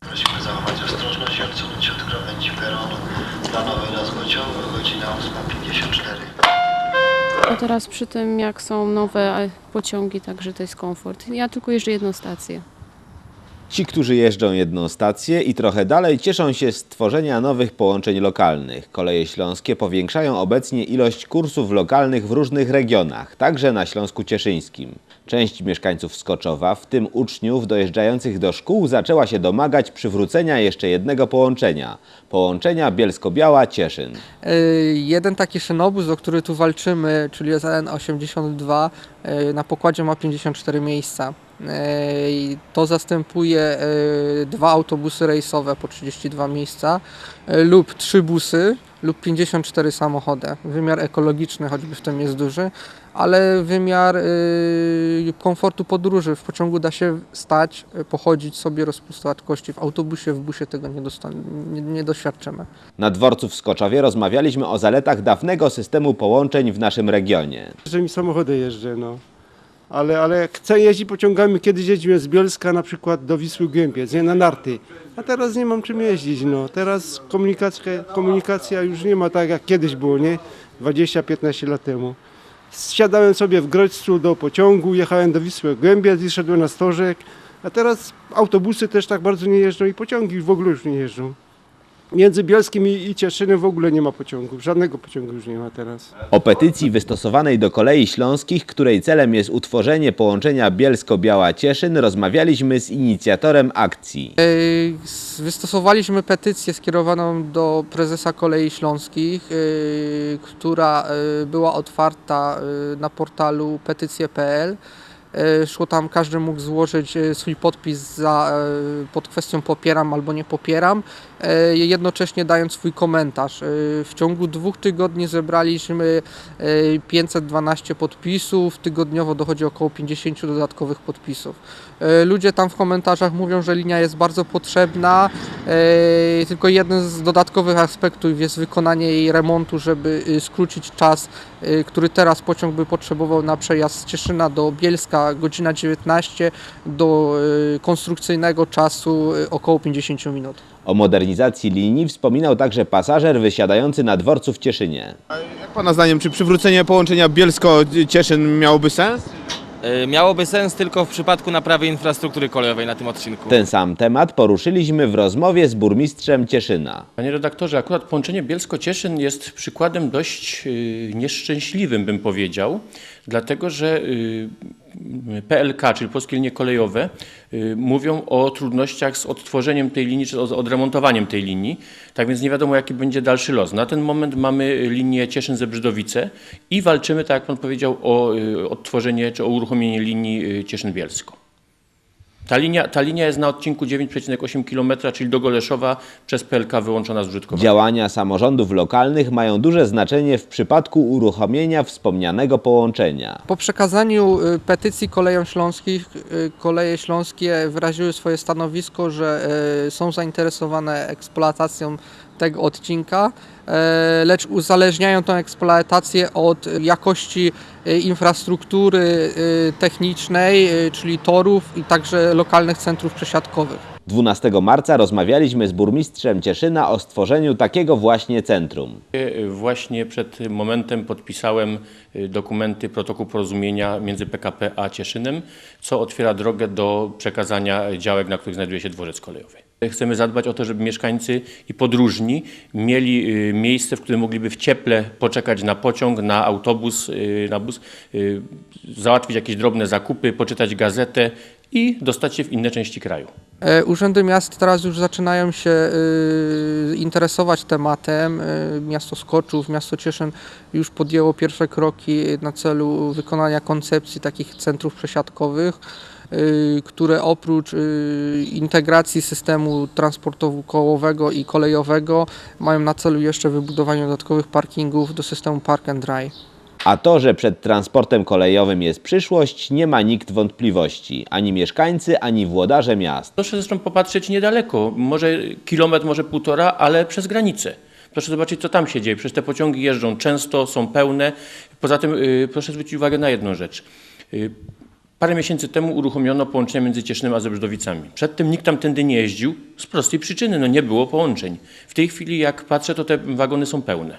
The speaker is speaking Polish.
Prosimy zachować ostrożność i odsunąć od krawędzi peronu. Planowy rozpociągu, godzina 8.54. A teraz przy tym, jak są nowe e, pociągi, także to jest komfort. Ja tylko jeżdżę jedną stację. Ci, którzy jeżdżą jedną stację i trochę dalej, cieszą się z tworzenia nowych połączeń lokalnych. Koleje Śląskie powiększają obecnie ilość kursów lokalnych w różnych regionach, także na Śląsku Cieszyńskim. Część mieszkańców Skoczowa, w tym uczniów dojeżdżających do szkół, zaczęła się domagać przywrócenia jeszcze jednego połączenia. Połączenia Bielsko-Biała-Cieszyn. Y, Jeden taki szynobus, o który tu walczymy, czyli SN82, y, na pokładzie ma 54 miejsca. I To zastępuje y, dwa autobusy rejsowe po 32 miejsca y, lub trzy busy lub 54 samochody. Wymiar ekologiczny choćby w tym jest duży, ale wymiar komfortu podróży. W pociągu da się stać, pochodzić sobie, rozpustować kości. W autobusie, w busie tego nie, dostan- nie, nie doświadczymy. Na dworcu w Skoczowie rozmawialiśmy o zaletach dawnego systemu połączeń w naszym regionie. że mi samochody jeżdżę, no. Ale, ale jak chcę jeździć pociągami, kiedyś jeździłem z Bielska na przykład do Wisły Głębiec, nie, na narty. A teraz nie mam czym jeździć, no. Teraz komunikacja, komunikacja już nie ma tak jak kiedyś było, nie? 20-15 lat temu. Siadałem sobie w Grodźcu do pociągu, jechałem do Wisły Głębiec i szedłem na Stożek. A teraz autobusy też tak bardzo nie jeżdżą i pociągi w ogóle już nie jeżdżą. Między Bielskim i, i Cieszynem w ogóle nie ma pociągów, żadnego pociągu już nie ma teraz. O petycji wystosowanej do kolei śląskich, której celem jest utworzenie połączenia Bielsko-Biała-Cieszyn, rozmawialiśmy z inicjatorem akcji. S- Wystosowaliśmy petycję skierowaną do prezesa Kolei Śląskich, ej, która ej, była otwarta na portalu petycje.pl. Ej, Szło tam, każdy mógł złożyć ej, swój podpis za, ej, pod kwestią popieram albo nie popieram, jednocześnie dając swój komentarz. W ciągu dwóch tygodni zebraliśmy ej, 512 podpisów, tygodniowo dochodzi około 50 dodatkowych podpisów. E, Ludzie tam w komentarzach mówią, że linia jest bardzo potrzebna, e, tylko jeden z dodatkowych aspektów jest wykonanie jej remontu, żeby y, skrócić czas, y, który teraz pociąg by potrzebował na przejazd z Cieszyna do Bielska, godzina 19, do y, konstrukcyjnego czasu około 50 minut. O modernizacji linii wspominał także pasażer wysiadający na dworcu w Cieszynie. Jak Pana zdaniem, czy przywrócenie połączenia Bielsko-Cieszyn miałoby sens? Y, Miałoby sens tylko w przypadku naprawy infrastruktury kolejowej na tym odcinku. Ten sam temat poruszyliśmy w rozmowie z burmistrzem Cieszyna. Panie redaktorze, akurat połączenie Bielsko-Cieszyn jest przykładem dość y, nieszczęśliwym, bym powiedział, dlatego że y, PLK, czyli Polskie Linie Kolejowe, y, mówią o trudnościach z odtworzeniem tej linii, czy z odremontowaniem tej linii, tak więc nie wiadomo, jaki będzie dalszy los. Na ten moment mamy linię Cieszyn-Zebrzydowice i walczymy, tak jak Pan powiedział, o y, odtworzenie, czy o uruchomienie linii y, Cieszyn-Bielsko. Ta linia, ta linia jest na odcinku 9,8 km, czyli do Goleszowa przez PLK wyłączona z użytkowania. Działania samorządów lokalnych mają duże znaczenie w przypadku uruchomienia wspomnianego połączenia. Po przekazaniu y, petycji Kolejom Śląskich, y, Koleje Śląskie wyraziły swoje stanowisko, że y, są zainteresowane eksploatacją tego odcinka, e, lecz uzależniają tę eksploatację od jakości infrastruktury y, technicznej, y, czyli torów i także lokalnych centrów przesiadkowych. 12 marca rozmawialiśmy z burmistrzem Cieszyna o stworzeniu takiego właśnie centrum. Właśnie przed momentem podpisałem y, dokumenty protokół porozumienia między PKP a Cieszynem, co otwiera drogę do przekazania działek, na których znajduje się dworzec kolejowy. Chcemy zadbać o to, żeby mieszkańcy i podróżni mieli y, miejsce, w którym mogliby w cieple poczekać na pociąg, na autobus, y, na bus, y, załatwić jakieś drobne zakupy, poczytać gazetę i dostać się w inne części kraju. E, Urzędy miast teraz już zaczynają się interesować tematem. Y, Miasto Skoczów, miasto Cieszyn już podjęło pierwsze kroki na celu wykonania koncepcji takich centrów przesiadkowych, które oprócz y, integracji systemu transportu kołowego i kolejowego mają na celu jeszcze wybudowanie dodatkowych parkingów do systemu Park and Drive. A to, że przed transportem kolejowym jest przyszłość, nie ma nikt wątpliwości. Ani mieszkańcy, ani włodarze miast. Proszę zresztą popatrzeć niedaleko, może kilometr, może półtora, ale przez granicę. Proszę zobaczyć, co tam się dzieje. Przecież te pociągi jeżdżą często, są pełne. Poza tym y, proszę zwrócić uwagę na jedną rzecz. Y, Parę miesięcy temu uruchomiono połączenie między Cieszynem a Zebrzydowicami. Przedtem nikt tam tędy nie jeździł z prostej przyczyny, no nie było połączeń. W tej chwili jak patrzę, to te wagony są pełne.